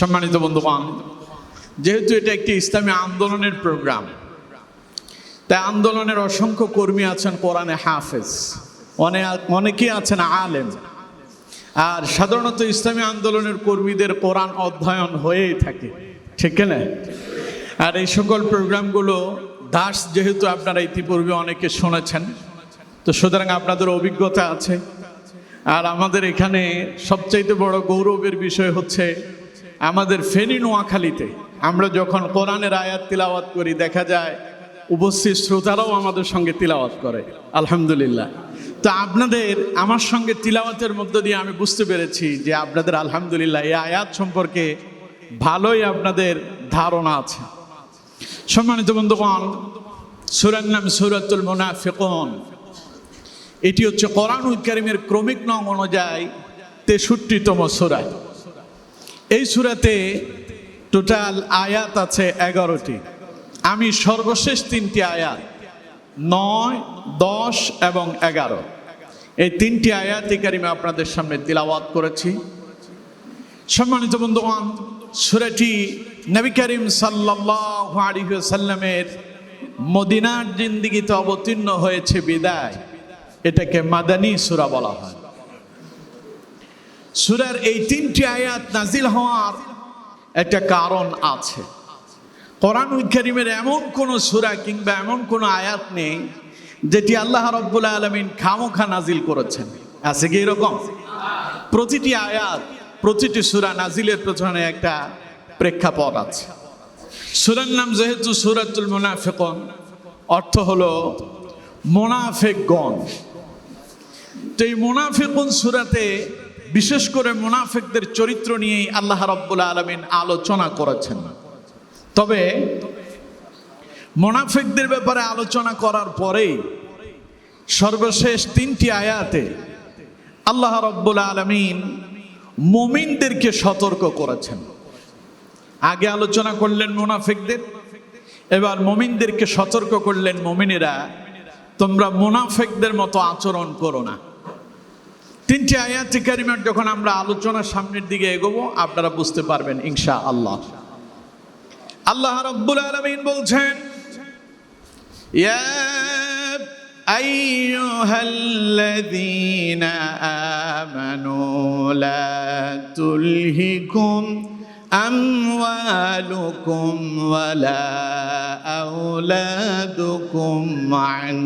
সম্মানিত বন্ধুবান যেহেতু এটা একটি ইসলামী আন্দোলনের প্রোগ্রাম, তাই আন্দোলনের অসংখ্য কর্মী আছেন কোরআনে হাফেজ অনেক অনেকেই আছেন আলেম, আর সাধারণত ইসলামী আন্দোলনের কর্মীদের কোরআন অধ্যয়ন হয়েই থাকে, ঠিক না? আর এই সকল প্রোগ্রামগুলো দাস যেহেতু আপনারা ইতিপূর্বে অনেকে শুনেছেন, তো সুতরাং আপনাদের অভিজ্ঞতা আছে, আর আমাদের এখানে সবচাইতে বড় গৌরবের বিষয় হচ্ছে আমাদের ফেনী নোয়াখালীতে আমরা যখন কোরআনের আয়াত তিলাওয়াত করি, দেখা যায় উপস্থিত শ্রোতারাও আমাদের সঙ্গে তিলাওয়াত করে। আলহামদুলিল্লাহ। তো আপনাদের, আমার সঙ্গে তিলাওয়াতের মধ্য দিয়ে আমি বুঝতে পেরেছি যে আপনাদের আলহামদুলিল্লাহ এই আয়াত সম্পর্কে ভালোই আপনাদের ধারণা আছে। সম্মানিত বন্ধুগণ, সুরার নাম সুরাতুল মুনাফিকুন। এটি হচ্ছে কোরআনুল কারিমের ক্রমিক নং অনুযায়ী তেষট্টিতম সুরা। এই সুরাতে টোটাল আয়াত আছে এগারোটি। আমি সর্বশেষ তিনটি আয়াত, নয়, দশ এবং এগারো। এই তিনটি আয়াতি কারিমে আপনাদের সামনে তিলাওয়াত করেছি। সম্মানিত বন্ধুগণ, সুরাটি নবী করিম সাল্লাহ আলিহাল্লামের মদিনার জিন্দিগিতে অবতীর্ণ হয়েছে বিদায়। এটাকে মাদানী সুরা বলা হয়। সুরার এই তিনটি আয়াত নাজিল হওয়ার একটা কারণ আছে। কোরআনুল করিমের এমন কোন সুরা কিংবা এমন কোন আয়াত নেই যেটি আল্লাহ রব্বুল্লাহ আলমিন খামোখা নাজিল করেছেন। আছে কি এরকম? প্রতিটি আয়াত, প্রতিটি সুরা নাজিলের পেছনে একটা প্রেক্ষাপট আছে। সুরার নাম যেহেতু সুরাতুল মোনাফেকন, অর্থ হলো মোনাফেকগণ। তো এই মোনাফেকুন সুরাতে বিশেষ করে মোনাফেকদের চরিত্র নিয়েই আল্লাহ রব্বুল আলমিন আলোচনা করেছেন। তবে মোনাফেকদের ব্যাপারে আলোচনা করার পরেই সর্বশেষ তিনটি আয়াতে আল্লাহ রব্বুল আলমিন মমিনদেরকে সতর্ক করেছেন। আগে আলোচনা করলেন মোনাফেকদের, এবার মমিনদেরকে সতর্ক করলেন মমিনেরা। তোমরা মোনাফেকদের মতো আচরণ করো না। তিনটি আয়াতি কারিমার যখন আমরা আলোচনার সামনের দিকে এগোবো আপনারা বুঝতে পারবেন ইনশা আল্লাহ আল্লাহ রব্বুল আলমিন বলছেন ইয়া أيها الذين آمنوا لا تلهكم أموالكم ولا أولادكم عن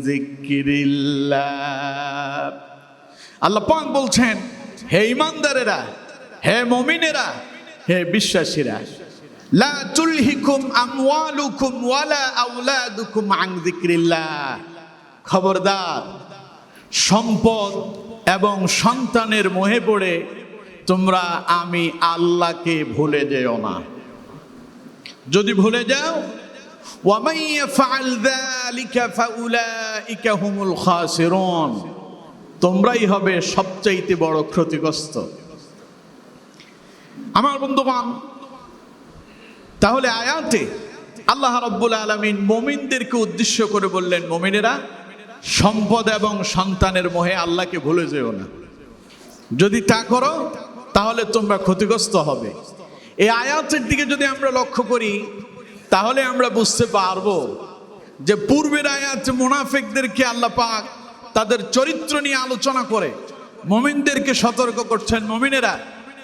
ذكر الله আল্লাহ পাক বলছেন, হে ইমানদারেরা, হে মমিনেরা, হে বিশ্বাসীরা, লা তুলহিকুম আমওয়ালুকুম ওয়ালা আওলাদুকুম আন যিকরিল্লাহ। খবরদার, সম্পদ এবং সন্তানের মোহে পড়ে তোমরা আমি আল্লাহকে ভুলে যেও না। যদি ভুলে যাও, ওয়া ওয়ামাইয়া ফাআল যালিকা ফাউলাইকা হুমুল খাসিরুন। তোমরাই হবে সবচাইতে বড় ক্ষতিগ্রস্ত। আমার বন্ধুবান তাহলে আয়াতে আল্লাহ রব্বুল আলমিন মোমিনদেরকে উদ্দেশ্য করে বললেন, মমিনেরা, সম্পদ এবং সন্তানের মোহে আল্লাহকে ভুলে যেও না। যদি তা করো, তাহলে তোমরা ক্ষতিগ্রস্ত হবে। এই আয়াতের দিকে যদি আমরা লক্ষ্য করি, তাহলে আমরা বুঝতে পারব যে পূর্বের আয়াত মোনাফেকদেরকে আল্লাহ পাক তাদের চরিত্র নিয়ে আলোচনা করে। মমিনদেরকে সতর্ক করছেন মমিনেরা।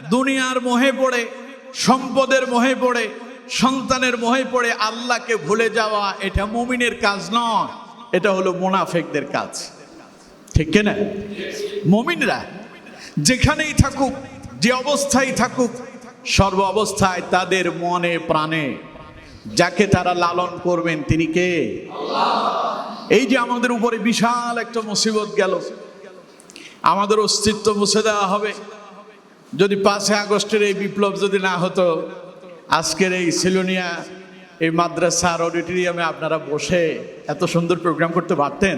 দুনিয়ার মোহে পড়ে, সম্পদের মোহে পড়ে, সন্তানের মোহে পড়ে আল্লাহকে ভুলে যাওয়া এটা মমিনের কাজ নয়। এটা হলো মোনাফেকদের কাজ। ঠিক কিনা? মমিনরা যেখানেই থাকুক, যে অবস্থায় থাকুক, সর্ব অবস্থায় তাদের মনে প্রাণে। যাকে তারা লালন করবেন তিনি কে? এই যে আমাদের উপরে বিশাল একটা মুসিবত গেল, আমাদের অস্তিত্ব মুছে দেওয়া হবে। যদি পাঁচে আগস্টের এই বিপ্লব যদি না হতো, আজকের এই সিলোনিয়া, এই মাদ্রাসার অডিটোরিয়ামে আপনারা বসে এত সুন্দর প্রোগ্রাম করতে পারতেন?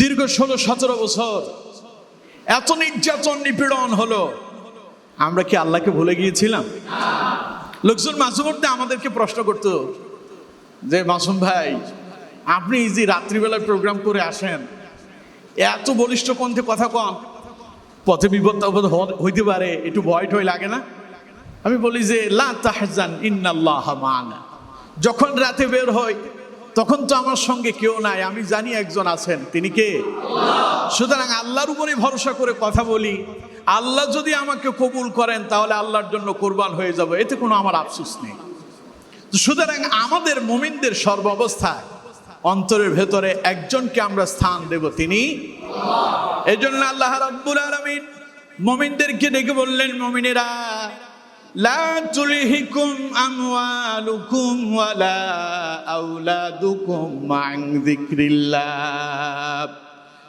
দীর্ঘ ষোলো, সতেরো বছর এত নির্যাতন, নিপীড়ন হলো। আমরা কি আল্লাহকে ভুলে গিয়েছিলাম? লোকজন মাঝে মধ্যে আমাদেরকে প্রশ্ন করতো যে মাসুম ভাই, আপনি যে রাত্রিবেলায় প্রোগ্রাম করে আসেন, এত বলিষ্ঠ কণ্ঠে কথা কন, পথে বিপদ হইতে পারে, একটু ভয় টয় লাগে না? আমি বলি যে, লা তাহজান যখন রাতে বের হই তখন তো আমার সঙ্গে কেউ নাই, আমি জানি একজন আছেন, তিনি কে? সুতরাং আল্লাহর উপরে ভরসা করে কথা বলি। আল্লাহ যদি আমাকে কবুল করেন, তাহলে আল্লাহর জন্য কোরবান হয়ে যাব, এতে কোনো আমার আফসোস নেই। সুতরাং আমাদের মুমিনদের সর্বাবস্থায় অন্তরের ভেতরে একজনকে আমরা স্থান দেব, তিনি এই জন্য আল্লাহ রাব্বুল আলামিন মুমিনদেরকে ডেকে বললেন, মুমিনেরা, লা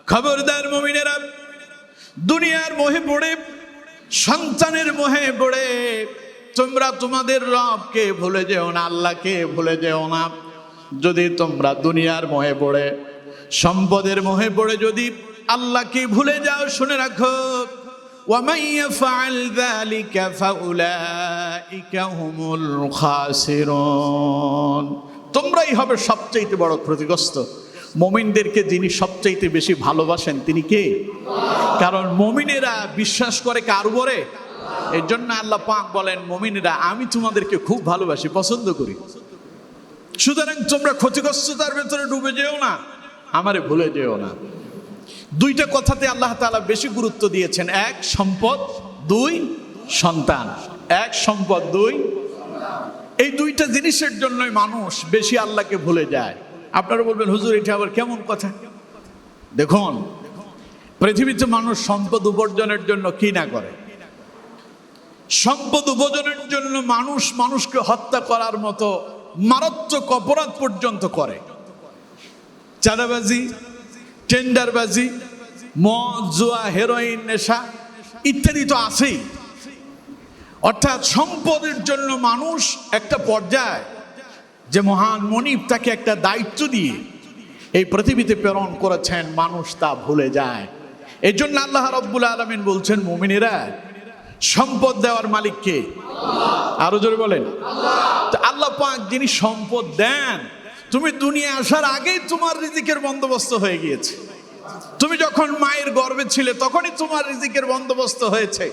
খবরদার মুমিনেরা, দুনিয়ার মোহে পড়ে, সন্তানের মোহে পড়ে তোমরা তোমাদের রবকে ভুলে যেও না, আল্লাহকে ভুলে যেও না। যদি তোমরা দুনিয়ার মোহে পড়ে, সম্পদের মোহে পড়ে যদি আল্লাহকে ভুলে যাও, শুনে রাখো। তোমরাই হবে সবচাইতে বড় ক্ষতিগ্রস্ত। মমিনদেরকে যিনি সবচাইতে বেশি ভালোবাসেন, তিনি কে? কারণ মোমিনেরা বিশ্বাস করে কার উপরে? এর জন্য আল্লাহ পাক বলেন, মমিনেরা, আমি তোমাদেরকে খুব ভালোবাসি, পছন্দ করি। সুতরাং তোমরা ক্ষতিগ্রস্ততার ভেতরে ডুবে যেও না, আমারে ভুলে যেও না। দুইটা কথাতে আল্লাহ তাআলা বেশি গুরুত্ব দিয়েছেন। এক, সম্পদ। দুই, সন্তান। এক, সম্পদ। দুই, এই দুইটা জিনিসের জন্যই মানুষ বেশি আল্লাহকে ভুলে যায়। আপনারা বলবেন, হুজুর, এটা আবার কেমন কথা? দেখুন, পৃথিবীতে মানুষ সম্পদ উপার্জনের জন্য কি না করে? সম্পদ উপার্জনের জন্য মানুষ মানুষকে হত্যা করার মতো মারাত্মক অপরাধ পর্যন্ত করে। চাঁদাবাজি, টেন্ডারবাজি, মদ, জুয়া, হেরোইন, নেশা ইত্যাদি তো আছেই। অর্থাৎ সম্পদের জন্য মানুষ একটা পর্যায়ে যে মহান মনিব তাকে একটা দায়িত্ব দিয়ে এই পৃথিবীতে প্রেরণ করেছেন, মানুষ তা ভুলে যায়। এই জন্য আল্লাহ রব্বুল আলমিন বলছেন, মুমিনেরা সম্পদ দেওয়ার মালিককে আরও জোরে বলেন। আল্লাহ। পাক যিনি সম্পদ দেন তুমি দুনিয়া আসার আগেই তোমার রিজিকের বন্দোবস্ত হয়ে গিয়েছে। তুমি যখন মায়ের গর্বে ছিলে তখনই তোমার রিজিকের বন্দোবস্ত হয়েছে।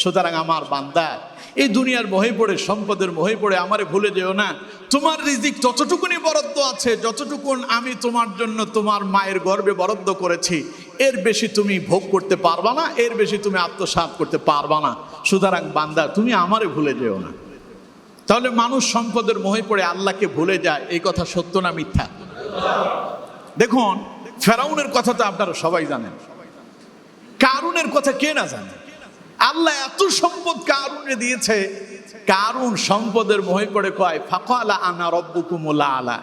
সুতরাং আমার বান্দা, এই দুনিয়ার মোহে পড়ে, সম্পদের মোহে পড়ে, আমারে ভুলে যেও না। তোমার রিজিক ততটুকুনি বরাদ্দ আছে, যতটুকুন আমি তোমার জন্য তোমার মায়ের গর্ভে বরাদ্দ করেছি, এর বেশি তুমি ভোগ করতে পারবা না, এর বেশি তুমি আত্মসাৎ করতে পারবা না। সুতরাং বান্দা, তুমি আমারে ভুলে যেও না। তাহলে মানুষ সম্পদের মোহে পড়ে, আল্লাহকে ভুলে যায়, এই কথা সত্য না মিথ্যা? দেখুন, ফেরাউনের কথা তো আপনারা সবাই জানেন। কারুনের কথা কে না জানে? আল্লাহ এত সম্পদ কারুনে দিয়েছে? কারুন সম্পদের মোহে পড়ে কয়, ফাকালা আনা রব্বুকুমুল্লা আলা।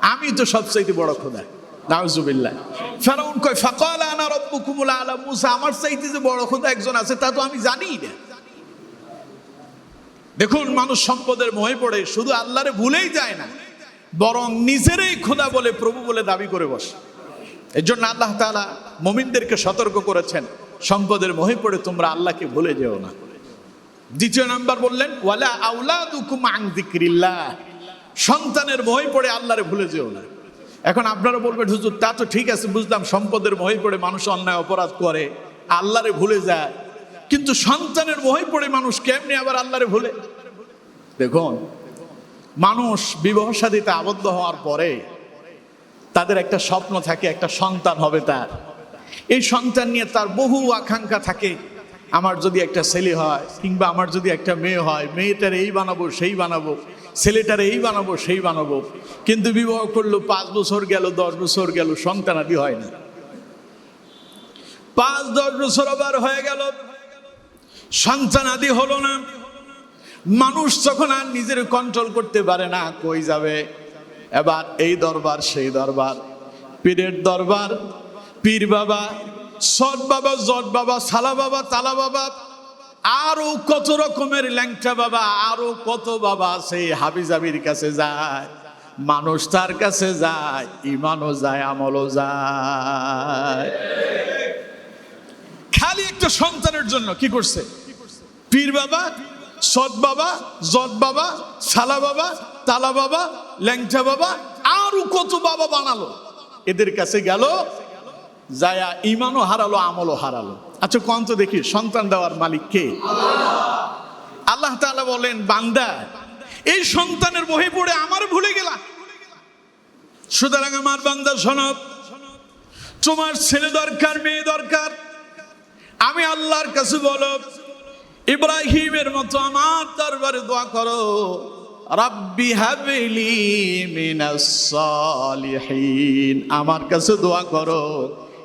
আমি তো সবচাইতে বড় খোদা। নাউজুবিল্লাহ। ফেরাউন কয়, ফাকালা আনা রব্বুকুমুল্লা আলা। মুসা, আমার চাইতে যে বড় খোদা একজন আছে, তা তো আমি জানিই না। দেখুন, মানুষ সম্পদের মোহে পড়ে, শুধু আল্লাহরে ভুলেই যায় না, বরং নিজেরই খোদা বলে, প্রভু বলে দাবি করে বসে। এর জন্য আল্লাহ তাআলা মমিনদেরকে সতর্ক করেছেন। সম্পদের মোহে পড়ে তোমরা আল্লাহকে ভুলে যেও না। দ্বিতীয় নাম্বার বললেন, ওয়ালা আউলাদুকুম আন যিকরিল্লাহ। সন্তানের মোহে পড়ে আল্লাহরে ভুলে যেও না। এখন আপনারা বলবেন, হুজুর, তা তো ঠিক আছে, বুঝলাম সম্পদের মোহে পড়ে মানুষ অন্যায়, অপরাধ করে, আল্লাহরে ভুলে যায়। কিন্তু সন্তানের মোহে পড়ে মানুষ কেমনি আবার আল্লাহরে ভুলে? দেখুন, মানুষ বিবাহ সাথীতে আবদ্ধ হওয়ার পরে তাদের একটা স্বপ্ন থাকে, একটা সন্তান হবে তার। এই সন্তান নিয়ে তার বহু আকাঙ্ক্ষা থাকে। আমার যদি একটা ছেলে হয় কিংবা আমার যদি একটা মেয়ে হয়, মেয়েটার এই বানাবো, সেই বানাবো, ছেলেটার এই বানাবো, সেই বানাবো। কিন্তু বিবাহ করল, পাঁচ বছর গেল, দশ বছর গেল সন্তান আদি হয় না। পাঁচ, দশ বছর আবার হয়ে গেল, সন্তানাদি হলো না। মানুষ যখন আর নিজের কন্ট্রোল করতে পারে না, কই যাবে? এবার এই দরবার, সেই দরবার, পীরের দরবার পীর বাবা, সৎ বাবা, জট বাবা, সালা বাবা, তালা বাবা, আরও কত রকমের ল্যাংটা বাবা, আরও কত বাবা সেই হাবিজাবির কাছে যায়, মানুষ তার কাছে যায়, ইমানও যায়, আমলও যায়। খালি একটা সন্তানের জন্য কি করছে? পীর বাবা, সৎ বাবা, জট বাবা, সালা বাবা, তালা বাবা ল্যাংচা বাবা, আরও কত বাবা বানালো। এদের কাছে গেল যায়া ইমানও হারালো, আমলও হারালো। আচ্ছা কন তো দেখি, সন্তান দেওয়ার মালিক কে? আল্লাহ তাআলা বলেন, বান্দা, এই সন্তানের বহে পড়ে আমার ভুলে গেলা। সুতরাং আমার বান্দা শোনব তোমার ছেলে দরকার, মেয়ে দরকার। আমি আল্লাহর কাছে বলো, ইব্রাহিমের মতো আমার দরবারে দোয়া করো, রাব্বি হাবিলি মিনাস সালিহিন। আমার কাছে দোয়া করো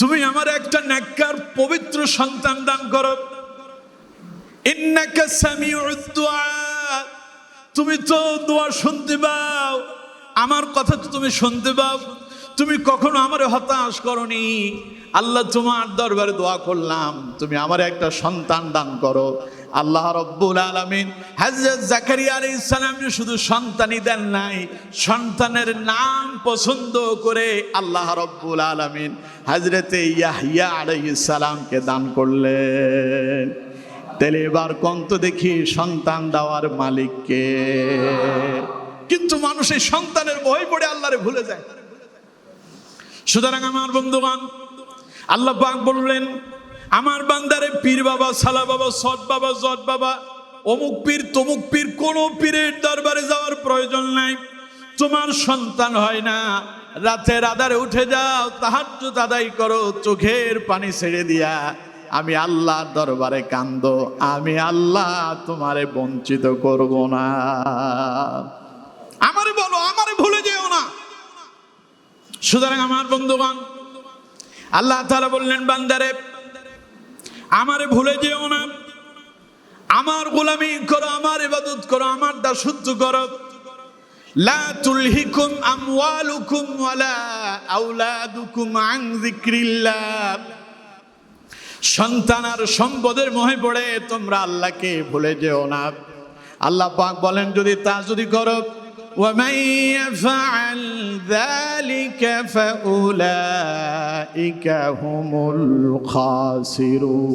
তুমি আমার একটা ন্যাক্কার পবিত্র সন্তান দান করো। তুমি তো দোয়া শুনতে পাও। আমার কথা তো তুমি শুনতে পাও। তুমি কখনো আমার হতাশ করনি। আল্লাহ তোমার দরবারে দোয়া করলাম। তুমি আমার একটা সন্তান দান করো। আল্লাহ রব্বুল আলমিন হাজরত জাকারিয়া আলাইহিস সালাম শুধু সন্তানই দেন নাই, সন্তানের নাম পছন্দ করে আল্লাহ রব্বুল আলমিন হাজরতে ইয়াহিয়া আলাইহিস সালামকে দান করলেন। তাহলে এবার কন্ত দেখি সন্তান দেওয়ার মালিককে কিন্তু মানুষ এই সন্তানের বই পড়ে আল্লাহরে ভুলে যায়। সুতরাং আমার বন্ধুগণ, আল্লাহ পাক বললেন আমার বান্দারে পীর বাবা, সালা বাবা, সৎ বাবা, জট বাবা, অমুক পীর, তমুক পীর, কোন পীরের দরবারে যাওয়ার প্রয়োজন নাই। তোমার সন্তান হয় না, রাতের আধারে উঠে যাও, তাহাজ্জুদ আদায় করো, চোখের পানি ছেড়ে দিয়া। আমি আল্লাহর দরবারে কান্দ, আমি আল্লাহ তোমারে বঞ্চিত করব না। আমারে বলো, আমারে ভুলে যেও না। সুতরাং আমার বন্ধুগণ, আল্লাহ তাআলা বললেন, বান্দারে আমারে ভুলে যেও না। আমার গোলামি করো, আমার ইবাদত করো আমার দাসত্ব করো। লা তুলহিকুম আমওয়ালুকুম ওয়ালা আওলাদুকুম আন যিকরিল্লাহ। সন্তান আর সম্পদের মোহে পড়ে, তোমরা আল্লাহকে ভুলে যেও না। আল্লাহ পাক বলেন, যদি তা যদি করো ومن يفعل ذلك فأولئك هم الخاسرون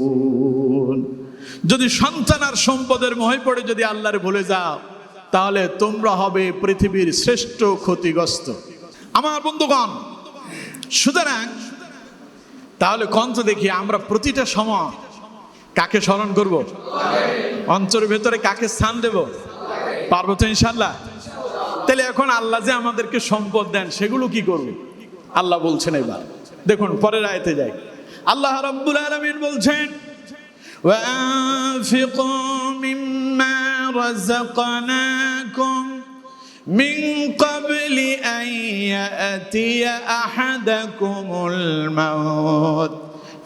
যদি সন্তান আর সম্পদের মোহে পড়ে যদি আল্লাহর ভুলে যাও তাহলে তোমরা হবে পৃথিবীর শ্রেষ্ঠ ক্ষতিগ্রস্ত আমার বন্ধুগণ সুতরাং তাহলে কন্ত দেখি আমরা প্রতিটা সময় কাকে স্মরণ করব অঞ্চলের ভেতরে কাকে স্থান দেব পারবো তো ইনশাল্লাহ তাহলে এখন আল্লাহ যে আমাদেরকে সম্পদ দেন সেগুলো কি করবে আল্লাহ বলছেন এবার দেখুন পরের আয়তে যাই আল্লাহ রব্বুল আলমিন বলছেন وأنفقوا مما رزقناكم من قبل أن يأتي أحدكم الموت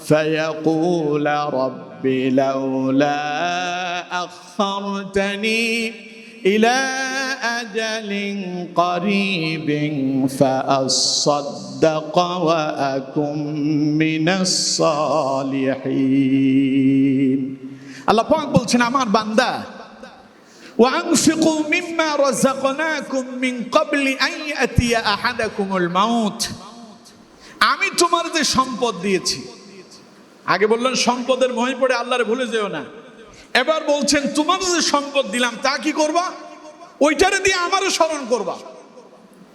فيقول رب لولا أخرتني إلى أجل قريب فأصدق وأكن من الصالحين الله পাক বলছেন আমার বান্দা وأنفقوا مما رزقناكم من قبل أن يأتي أحدكم الموت আমি তোমার যে সম্পদ দিয়েছি আগে বললেন সম্পদের মহে পড়ে আল্লাহরে ভুলে যেও না এবার বলছেন তোমার যে সম্পদ দিলাম তা কি করবা ওইটারে দিয়ে আমারও স্মরণ করবা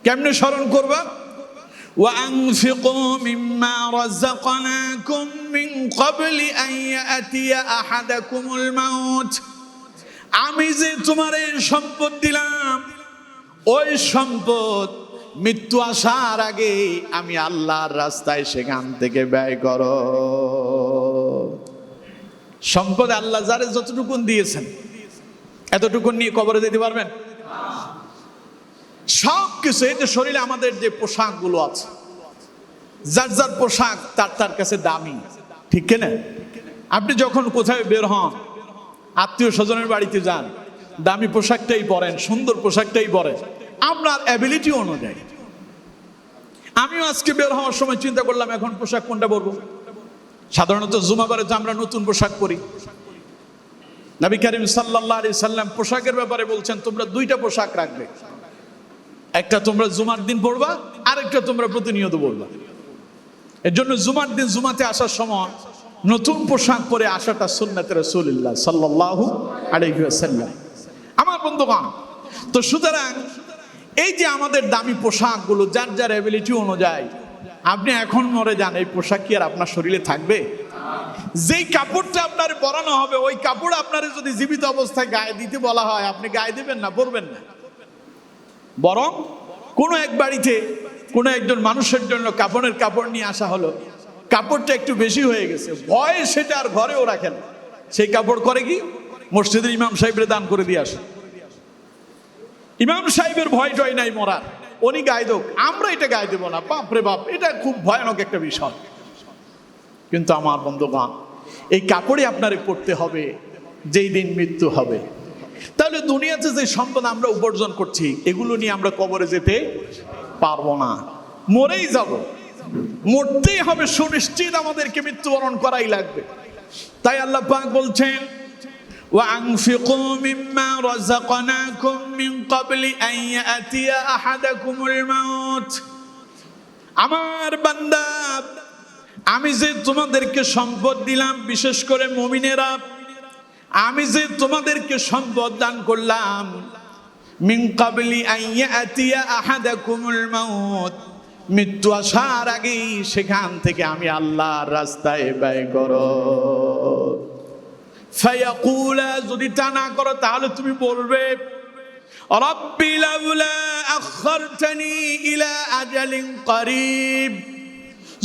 কেমনে স্মরণ করবা وأنفقوا مما رزقناكم من قبل أن يأتي أحدكم الموت আমি যে তোমার এই সম্পদ দিলাম ওই সম্পদ মৃত্যু আসার আগে আমি আল্লাহর রাস্তায় সেখান থেকে ব্যয় করো সম্পদ আল্লাহ যারে যতটুকুন দিয়েছেন, এতটুকুন নিয়ে কবরে দিতে পারবেন? সব কিছু, এই যে শরীরে আমাদের যে পোশাকগুলো আছে, যার যার পোশাক তার তার কাছে দামি, ঠিক কিনা? আপনি যখন কোথায় বের হন, আত্মীয় স্বজনের বাড়িতে যান, দামি পোশাকটাই পরেন, সুন্দর পোশাকটাই পরেন, আপনার অ্যাবিলিটি অনুযায়ী। আমিও আজকে বের হওয়ার সময় চিন্তা করলাম, এখন পোশাক কোনটা পরবো? সাধারণত জুমাবারে তো আমরা নতুন পোশাক পরি। নবী করিম সাল্লাহ আলি সাল্লাম পোশাকের ব্যাপারে বলছেন, তোমরা দুইটা পোশাক রাখবে। একটা তোমরা জুমার দিন পড়বা আরেকটা তোমরা প্রতিনিয়ত পড়বা এর জন্য জুমার দিন জুমাতে আসার সময় নতুন পোশাক পরে আসাটা সুন্নাতে রসুলিল্লাহ সাল্লাহ আলহিহাসাল্লাম আমার বন্ধুগণ, তো সুতরাং এই যে আমাদের দামি পোশাকগুলো, যার যার অ্যাবিলিটি অনুযায়ী আপনি এখন মরে যান, এই পোশাক কি আর আপনার শরীরে থাকবে? যেই কাপড়টা আপনার পরানো হবে, ওই কাপড় আপনার যদি জীবিত অবস্থায় গায়ে দিতে বলা হয়, আপনি গায়ে দিবেন না, পরবেন না। বরং কোনো এক বাড়িতে কোনো একজন মানুষের জন্য কাপড়ের কাপড় নিয়ে আসা হলো, কাপড়টা একটু বেশি হয়ে গেছে, ভয়ে সেটা আর ঘরেও রাখেন সেই কাপড় করে কি? মসজিদের ইমাম সাহেবরে দান করে দিয়ে আসে। ইমাম সাহেবের ভয় টয় নাই মরার। উনি গায়ে দোক, আমরা এটা গায়ে দেবো না। বাপ রে বাপ, এটা খুব ভয়ানক একটা বিষয়। কিন্তু আমার বন্ধুগণ, এই কাপড়ে আপনারে পড়তে হবে, যেই দিন মৃত্যু হবে। তাহলে দুনিয়াতে যে সম্পদ আমরা উপার্জন করছি, এগুলো নিয়ে আমরা কবরে যেতে পারব না। মরেই যাব। মরতেই হবে, সুনিশ্চিত আমাদেরকে মৃত্যুবরণ করাই লাগবে। তাই আল্লাহ পাক বলছেন وأنفقوا مما رزقناكم من قبل أن يأتي أحدكم الموت আমার বান্দা আমি যে তোমাদেরকে সম্পদ দিলাম বিশেষ করে মমিনেরা আমি যে তোমাদেরকে সম্পদ দান করলাম মিন কাবলি আইয়া আতিয়া আহাদাকুমুল মাউত মৃত্যু আসার আগেই সেখান থেকে আমি আল্লাহর রাস্তায় ব্যয় করো ফায়াকুলা যদি তা না করো, তাহলে তুমি বলবে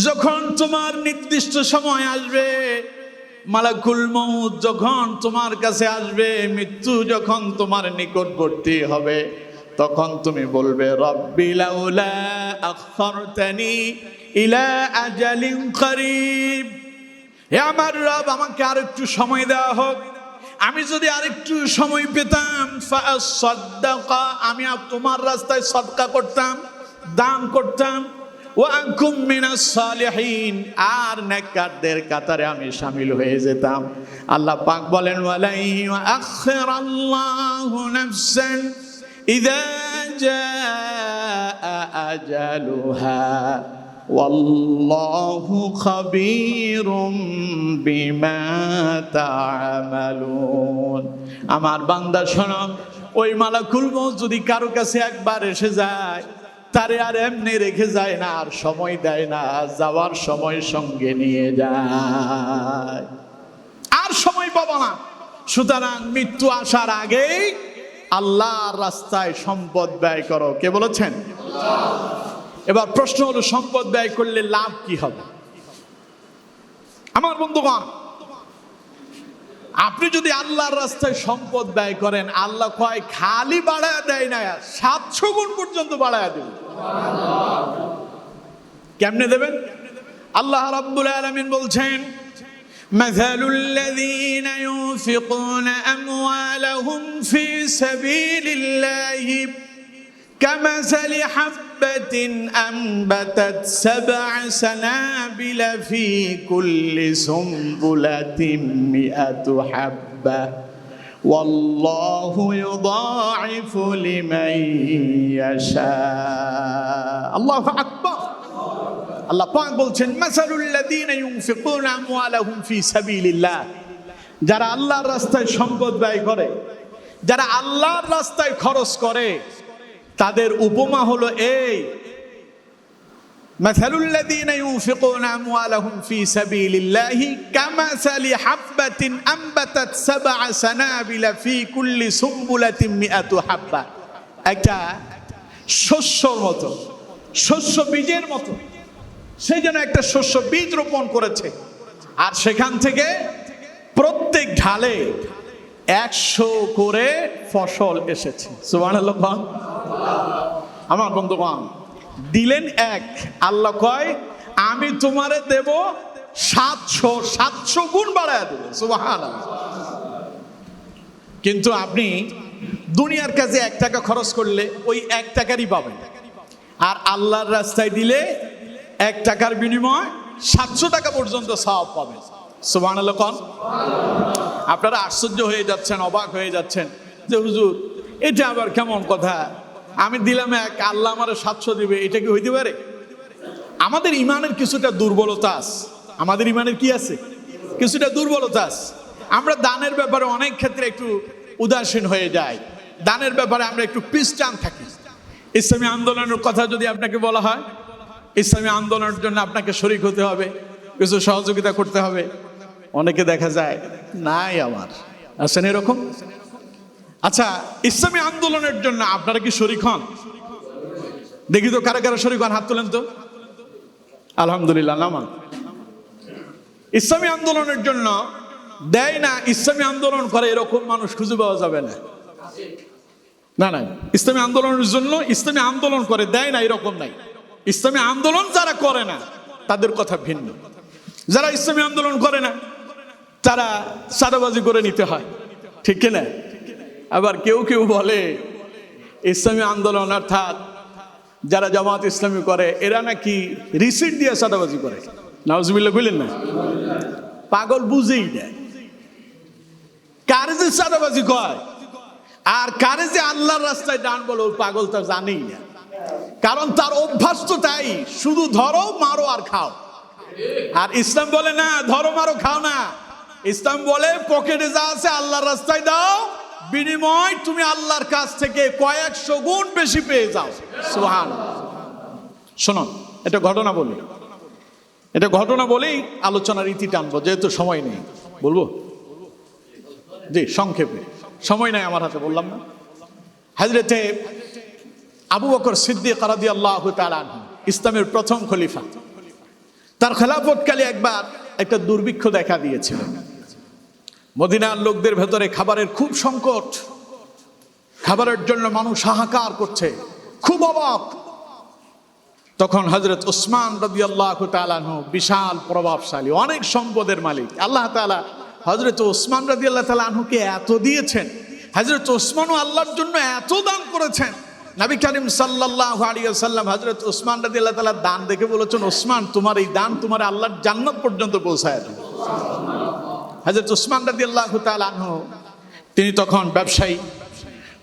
যখন তোমার নির্দিষ্ট সময় আসবে, মালাকুল মউত যখন তোমার কাছে আসবে, মৃত্যু যখন তোমার নিকটবর্তী হবে, তখন তুমি বলবে, রব্বি লাউলা আখারতানি ইলা আজালিন করিব। হে আমার রব, আমাকে আর একটু সময় দেওয়া হোক। আমি যদি আরেকটু সময় পেতাম আমি তোমার রাস্তায় সদকা করতাম, দান করতাম। ও আকুম আর নেককারদের কাতারে আমি শামিল হয়ে যেতাম। আল্লাহ পাক বলেন ওয়ালাই আখির আল্লাহু নাফসান ইযা জাআ আজালুহা। والله خبير بما تعملون আমার বান্দা শোনো ওই মালাকুল মউত যদি কারো কাছে একবার এসে যায় তারে আর এমনি রেখে যায় না আর সময় দেয় না যাওয়ার সময় সঙ্গে নিয়ে যায় আর সময় পাবো না সুতরাং মৃত্যু আসার আগেই আল্লাহর রাস্তায় সম্পদ ব্যয় করো কে বলেছেন এবার প্রশ্ন হলো সম্পদ ব্যয় করলে লাভ কি হবে আমার বন্ধুগণ আপনি যদি আল্লাহর রাস্তায় সম্পদ ব্যয় করেন আল্লাহ কয় খালি বাড়ায় দেয় না সাতশো গুণ পর্যন্ত বাড়ায় দেবে কেমনে দেবেন আল্লাহ রাব্বুল আলামিন বলছেন مثل الذين ينفقون أموالهم في سبيل الله كمثل حبة أنبتت سبع سنابل في كل سنبلة مئة حبة والله يضاعف لمن يشاء الله أكبر আল্লাহ পাক বলছেন মাসালুল্লাযীনা ইউনফিকুনা আমওয়ালাহুম ফি সাবিলিল্লাহ যারা আল্লাহর রাস্তায় সম্পদ ব্যয় করে যারা আল্লাহর রাস্তায় খরচ করে তাদের উপমা হলো এই مثل الذين ينفقون أموالهم في سبيل الله كمثل حبة أنبتت سبع سنابل في كل سنبلة مئة حبة একটা শস্যর মতো শস্য বীজের মতো সে যেন একটা শস্য বীজ রোপণ করেছে আর সেখান থেকে প্রত্যেক ঢালে একশো করে ফসল এসেছে সুবান আমার বন্ধুগণ, দিলেন এক, আল্লাহ কয়, আমি তোমারে দেব সাতশো সাতশো গুণ বাড়ায় দেবো কিন্তু আপনি দুনিয়ার কাছে এক টাকা খরচ করলে ওই এক টাকারই পাবেন। আর আল্লাহর রাস্তায় দিলে এক টাকার বিনিময় সাতশো টাকা পর্যন্ত সব পাবেন। সুবাহ কন। আপনারা আশ্চর্য হয়ে যাচ্ছেন, অবাক হয়ে যাচ্ছেন যে হুজুর, এটা আবার কেমন কথা? আমি দিলাম এক, আল্লাহ আমার সাতশো দিবে, এটা কি হইতে পারে? আমাদের ইমানের কিছুটা দুর্বলতা আছে। আমাদের ইমানের কি আছে? কিছুটা দুর্বলতা আছে। আমরা দানের ব্যাপারে অনেক ক্ষেত্রে একটু উদাসীন হয়ে যাই। দানের ব্যাপারে আমরা একটু পিস্টান থাকি। ইসলামী আন্দোলনের কথা যদি আপনাকে বলা হয়, ইসলামী আন্দোলনের জন্য আপনাকে শরিক হতে হবে, কিছু সহযোগিতা করতে হবে। অনেকে দেখা যায়, নাই আমার। আছেন এরকম? আচ্ছা ইসলামী আন্দোলনের জন্য আপনারা কি শরিক হন? দেখি তো কারা কারা শরিক হন, হাত তোলেন তো। আলহামদুলিল্লাহ নামান ইসলামী আন্দোলনের জন্য দেয় না, ইসলামী আন্দোলন করে এরকম মানুষ খুঁজে পাওয়া যাবে না। না না, ইসলামী আন্দোলনের জন্য ইসলামী আন্দোলন করে, দেয় না, এরকম নাই। ইসলামী আন্দোলন যারা করে না, তাদের কথা ভিন্ন। যারা ইসলামী আন্দোলন করে না, তারা সাদাবাজি করে নিতে হয়। ঠিক কিনা আবার কেউ কেউ বলে, ইসলামী আন্দোলন অর্থাৎ যারা জামাত ইসলামী করে, এরা নাকি রিসিট দিয়ে সাদাবাজি করে। নাউজবিল্লা বুঝলেন না? পাগল বুঝেই দেয়। কারে যে সাদাবাজি কয়? আর কারে যে আল্লাহর রাস্তায় ডান বলে, ওই পাগল তা জানেই না। কারণ তার অভ্যাস তো তাই, শুধু ধরো, মারো আর খাও। আর ইসলাম বলে, না, ধরো, মারো, খাও না। ইসলাম বলে, পকেটে যা আছে, আল্লাহর রাস্তায় দাও। বিনিময় তুমি আল্লাহর কাছ থেকে কয়েকশো গুণ বেশি পেয়ে যাও। সুহান শোনো এটা ঘটনা বলি। এটা ঘটনা বলেই আলোচনার ইতি টানবো, যেহেতু সময় নেই। বলব? জি, সংক্ষেপে। সময় নাই আমার হাতে, বললাম না। হাজরেতে আবু বকর সিদ্দিক রাদি আল্লাহ ইসলামের প্রথম খলিফা। তার খেলাফতকালে একবার একটা দুর্ভিক্ষ দেখা দিয়েছিল। মদিনার লোকদের ভেতরে খাবারের খুব সংকট। খাবারের জন্য মানুষ হাহাকার করছে, খুব অভাব তখন হজরত ওসমান রবি আল্লাহ তালানহ বিশাল প্রভাবশালী, অনেক সম্পদের মালিক। আল্লাহ তালা হজরত ওসমান রবি আল্লাহ তালানহুকে এত দিয়েছেন হজরত ওসমানও আল্লাহর জন্য এত দান করেছেন। নবী করিম সাল্লাহ আলিয়াল্লাম হজরত ওসমান রাদি আল্লাহ তালা দান দেখে বলেছেন, ওসমান, তোমার এই দান তোমার আল্লাহর জান্নাত পর্যন্ত পৌঁছায় হজরত ওসমান রাদি আল্লাহ তালানহ তিনি তখন ব্যবসায়ী।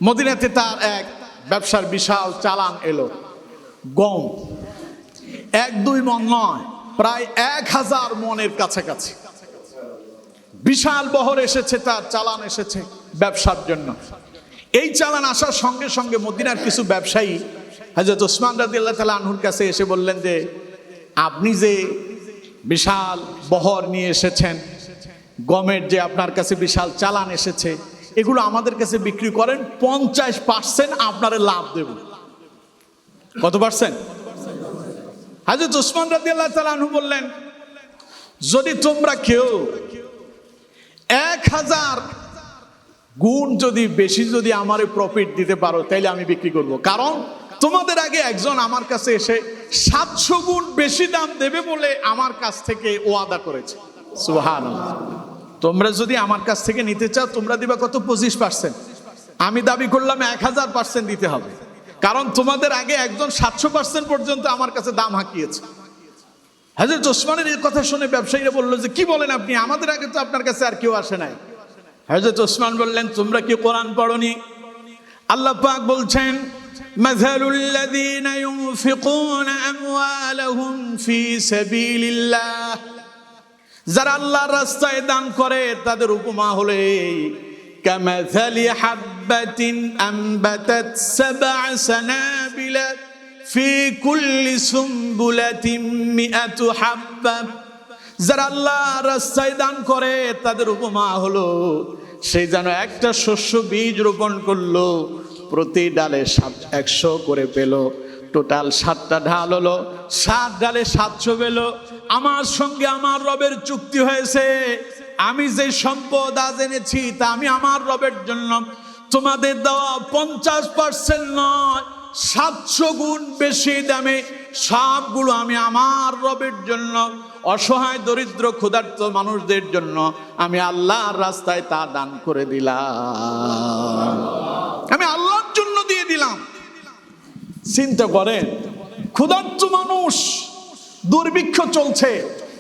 মদিনাতে তার এক ব্যবসার বিশাল চালান এলো, গম। এক দুই মন নয়, প্রায় এক হাজার মনের কাছাকাছি। বিশাল বহর এসেছে, তার চালান এসেছে ব্যবসার জন্য। এই চালান আসার সঙ্গে সঙ্গে মদিনার কিছু ব্যবসায়ী হাজরত ওসমান রাদিল্লাহ তালা আনহুর কাছে এসে বললেন যে, আপনি যে বিশাল বহর নিয়ে এসেছেন গমের যে আপনার কাছে বিশাল চালান এসেছে, এগুলো আমাদের কাছে বিক্রি করেন, পঞ্চাশ পার্সেন্ট আপনারে লাভ দেব। কত পার্সেন্ট? হাজরত ওসমান রাদিল্লাহ তালা আনহু বললেন, যদি তোমরা কেউ এক হাজার গুণ যদি বেশি যদি আমার প্রফিট দিতে পারো, তাইলে আমি বিক্রি করব। কারণ তোমাদের আগে একজন আমার কাছে এসে সাতশো গুণ বেশি দাম দেবে বলে আমার কাছ থেকে ওয়াদা করেছে। সুহান তোমরা যদি আমার কাছ থেকে নিতে চাও তোমরা দিবা কত পঁচিশ পার্সেন্ট আমি দাবি করলাম এক হাজার পার্সেন্ট দিতে হবে কারণ তোমাদের আগে একজন সাতশো পার্সেন্ট পর্যন্ত আমার কাছে দাম হাঁকিয়েছে হাজরত ওসমানের এই কথা শুনে ব্যবসায়ীরা বললো যে কি বলেন আপনি আমাদের আগে তো আপনার কাছে আর কেউ আসে নাই হজরত ওসমান বললেন তোমরা কি কোরআন পড়নি আল্লাহ পাক বলছেন مثل الذين ينفقون أموالهم في سبيل الله যারা আল্লাহর রাস্তায় দান করে তাদের উপমা হলে كمثل حبة أنبتت سبع سنابل في كل سنبلة مئة حبة যারা আল্লাহ রাস্তায় দান করে তাদের উপমা হলো সেই যেন একটা শস্য বীজ রোপণ করলো প্রতি ডালে সাত একশো করে পেল টোটাল সাতটা ঢাল হলো, সাত ডালে সাতশো পেল। আমার সঙ্গে আমার রবের চুক্তি হয়েছে। আমি যে সম্পদ আজ এনেছি, তা আমি আমার রবের জন্য। তোমাদের দেওয়া পঞ্চাশ পার্সেন্ট নয়, সাতশো গুণ বেশি দামে সবগুলো আমি আমার রবের জন্য। অসহায়, দরিদ্র, ক্ষুধার্ত মানুষদের জন্য আমি আল্লাহর রাস্তায় তা দান করে দিলাম। আমি আল্লাহর জন্য দিয়ে দিলাম। চিন্তা করেন ক্ষুধার্ত মানুষ, দুর্ভিক্ষ চলছে।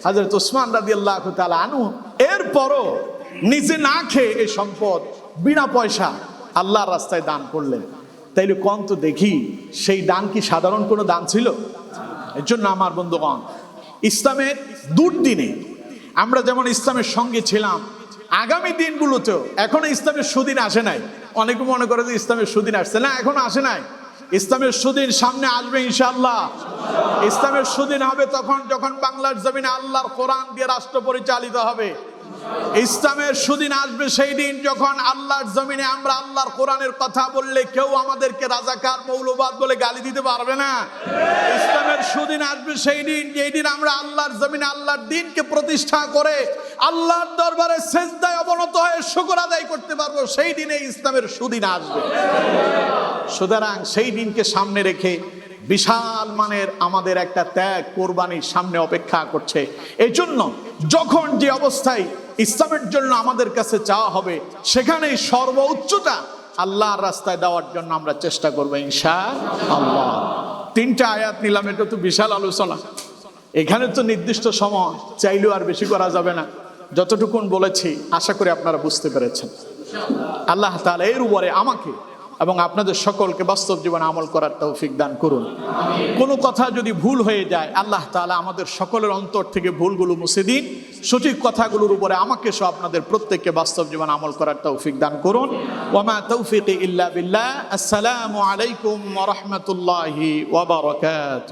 হাজরত ওসমান রাদি আল্লাহ আনু এরপরও নিজে না খেয়ে এই সম্পদ বিনা পয়সা আল্লাহর রাস্তায় দান করলেন। তাইলে কম তো দেখি, সেই দান কি সাধারণ কোনো দান ছিল? এর জন্য আমার বন্ধুগণ, ইসলামের দুর্দিনে আমরা যেমন ইসলামের সঙ্গে ছিলাম, আগামী দিনগুলোতেও এখনও ইসলামের সুদিন আসে নাই। অনেকে মনে করে যে ইসলামের সুদিন আসছে না, এখনও আসে নাই। ইসলামের সুদিন সামনে আসবে ইনশাল্লাহ ইসলামের সুদিন হবে তখন যখন বাংলার জমিনে আল্লাহর কোরআন দিয়ে রাষ্ট্র পরিচালিত হবে। ইসলামের সুদিন আসবে সেই দিন যখন আল্লাহর জমিনে আমরা আল্লাহর কোরআনের কথা বললে কেউ আমাদেরকে রাজাকার, মৌলবাদ বলে গালি দিতে পারবে না। ইসলামের সুদিন আসবে সেই দিন, যেই দিন আমরা আল্লাহর জমিনে আল্লাহর দিনকে প্রতিষ্ঠা করে আল্লাহর দরবারে সেজদায় অবনত হয়ে শুকর আদায় করতে পারব, সেই দিনে ইসলামের সুদিন আসবে। সুতরাং সেই দিনকে সামনে রেখে বিশাল মানের আমাদের একটা ত্যাগ কোরবানির সামনে অপেক্ষা করছে। এই জন্য যখন যে অবস্থায় ইসলামের জন্য আমাদের কাছে চাওয়া হবে সেখানেই সর্বোচ্চটা আল্লাহর রাস্তায় দেওয়ার জন্য আমরা চেষ্টা করব ইনশা আল্লাহ তিনটা আয়াত নিলাম, এটা তো বিশাল আলোচনা। এখানে তো নির্দিষ্ট সময়, চাইলেও আর বেশি করা যাবে না। যতটুকুন বলেছি, আশা করি আপনারা বুঝতে পেরেছেন। আল্লাহ তাআলা এর উপরে আমাকে এবং আপনাদের সকলকে বাস্তব জীবনে আমল করার তৌফিক দান করুন। কোনো কথা যদি ভুল হয়ে যায়, আল্লাহ তালা আমাদের সকলের অন্তর থেকে ভুলগুলো মুছে দিন। সঠিক কথাগুলোর উপরে আমাকে সব আপনাদের প্রত্যেককে বাস্তব জীবন আমল করার তৌফিক দান করুন। ওমা তৌফিক ইল্লা বিল্লাহ। আসসালামু আলাইকুম রহমতুল্লাহি বারাকাতুহু।